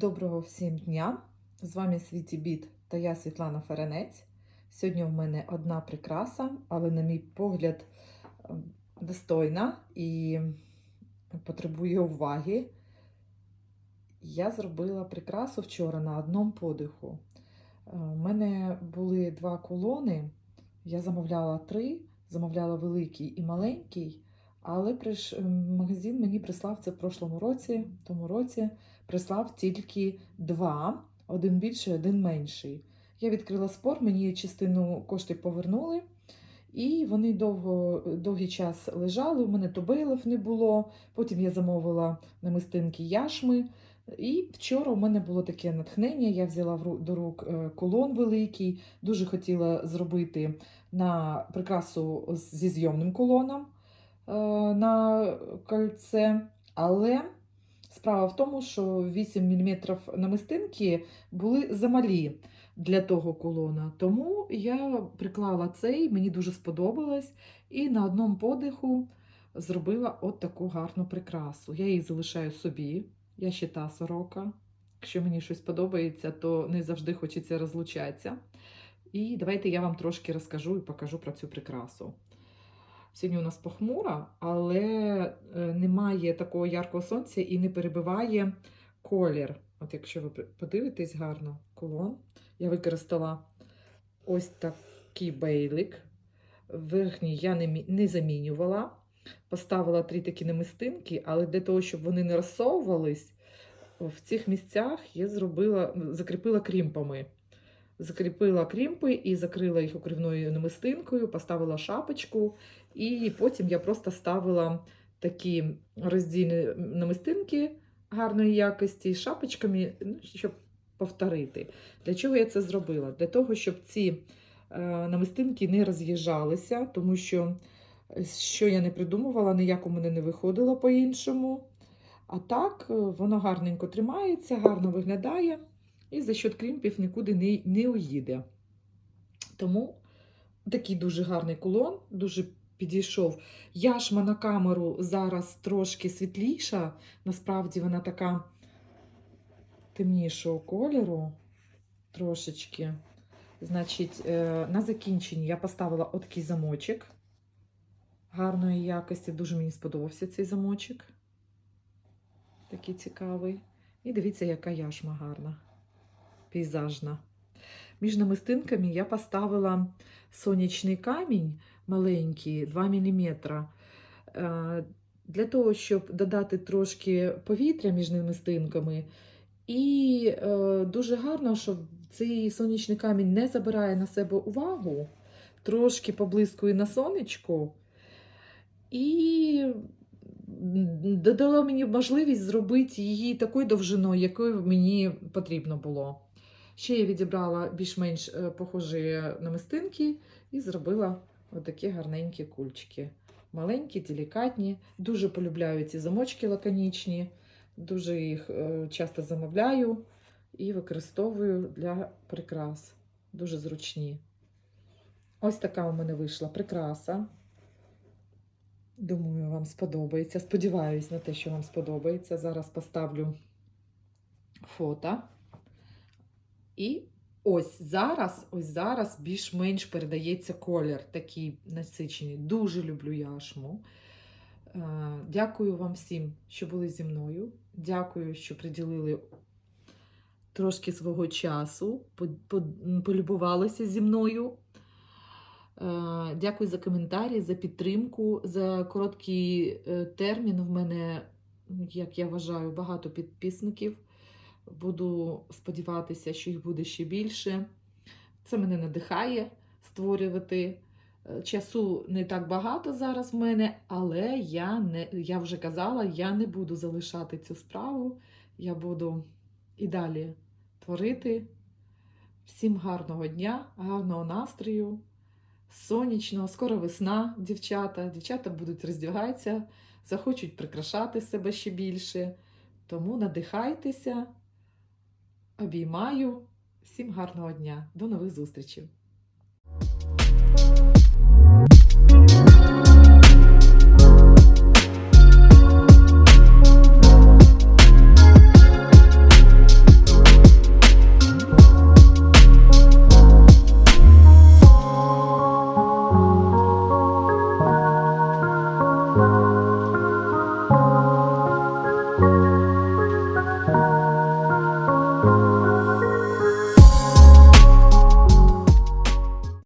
Доброго всім дня! З вами Світі Біт та я Світлана Ференець. Сьогодні в мене одна прикраса, але, на мій погляд, ем, достойна і потребує уваги. Я зробила прикрасу вчора на одному подиху. У мене були два колони. Я замовляла три, замовляла великий і маленький, але приш- магазин мені прислав це в прошлому році, тому році прислав тільки два, один більший, один менший. Я відкрила спор, мені частину коштів повернули, і вони довго, довгий час лежали. У мене тобейлів не було. Потім я замовила намистинки яшми. І вчора у мене було таке натхнення. Я взяла до рук е, колон великий, дуже хотіла зробити на прикрасу зі зйомним колоном е, на кольце, але Справа в тому, що 8 мм намистинки були замалі для того колона. Тому я приклала цей, мені дуже сподобалось, і на одному подиху зробила от таку гарну прикрасу. Я її залишаю собі, я ще та сорока. Якщо мені щось подобається, то не завжди хочеться розлучатися. І давайте я вам трошки розкажу і покажу про цю прикрасу. Сьогодні у нас похмура, але е, немає такого яркого сонця і не перебиває колір. От якщо ви подивитесь гарно, колон, я використала ось такий бейлик. Верхній я не, не замінювала. Поставила три такі намистинки, але для того, щоб вони не розсовувались, в цих місцях я зробила, закріпила крімпами. Закріпила крімпи і закрила їх укривною намистинкою, поставила шапочку, і потім я просто ставила такі роздільні намистинки гарної якості шапочками, ну, щоб повторити. Для чого я це зробила? Для того, щоб ці е, намистинки не роз'їжджалися, тому що е, що я не придумувала, ніяк у мене не виходило по-іншому. А так, е, воно гарненько тримається, гарно виглядає і за счет крімпів нікуди не, не уїде. Тому такий дуже гарний кулон, дуже підійшов. Яшма на камеру зараз трошки світліша, насправді вона така темнішого кольору трошечки. Значить, е, на закінченні я поставила отакий замочок гарної якості. Дуже мені сподобався цей замочок. Такий цікавий. І дивіться, яка яшма гарна, пейзажна. Між намистинками я поставила сонячний камінь маленький, 2 мм. Для того, щоб додати трошки повітря між намистинками. І е, дуже гарно, що цей сонячний камінь не забирає на себе увагу, трошки поблискує на сонечку. І додало мені можливість зробити її такою довжиною, якою мені потрібно було. Ще я відібрала більш-менш е, похожі намистинки і зробила отакі гарненькі кульчики. Маленькі, делікатні. Дуже полюбляю ці замочки лаконічні, дуже їх е, часто замовляю і використовую для прикрас. Дуже зручні. Ось така у мене вийшла прикраса. Думаю, вам сподобається. Сподіваюсь на те, що вам сподобається. Зараз поставлю фото. І ось зараз, ось зараз більш-менш передається колір такий насичений. Дуже люблю яшму. Е, Дякую вам всім, що були зі мною. Дякую, що приділили трошки свого часу, по- по- полюбувалися зі мною. Е, Дякую за коментарі, за підтримку, за короткий е, термін. В мене, як я вважаю, багато підписників. Буду сподіватися, що їх буде ще більше. Це мене надихає створювати. Е, Часу не так багато зараз в мене, але я, не, я вже казала, я не буду залишати цю справу. Я буду і далі творити. Всім гарного дня, гарного настрою, сонячного, скоро весна, дівчата. Дівчата будуть роздягатися, захочуть прикрашати себе ще більше. Тому надихайтеся. Обіймаю. Всім гарного дня. До нових зустрічей.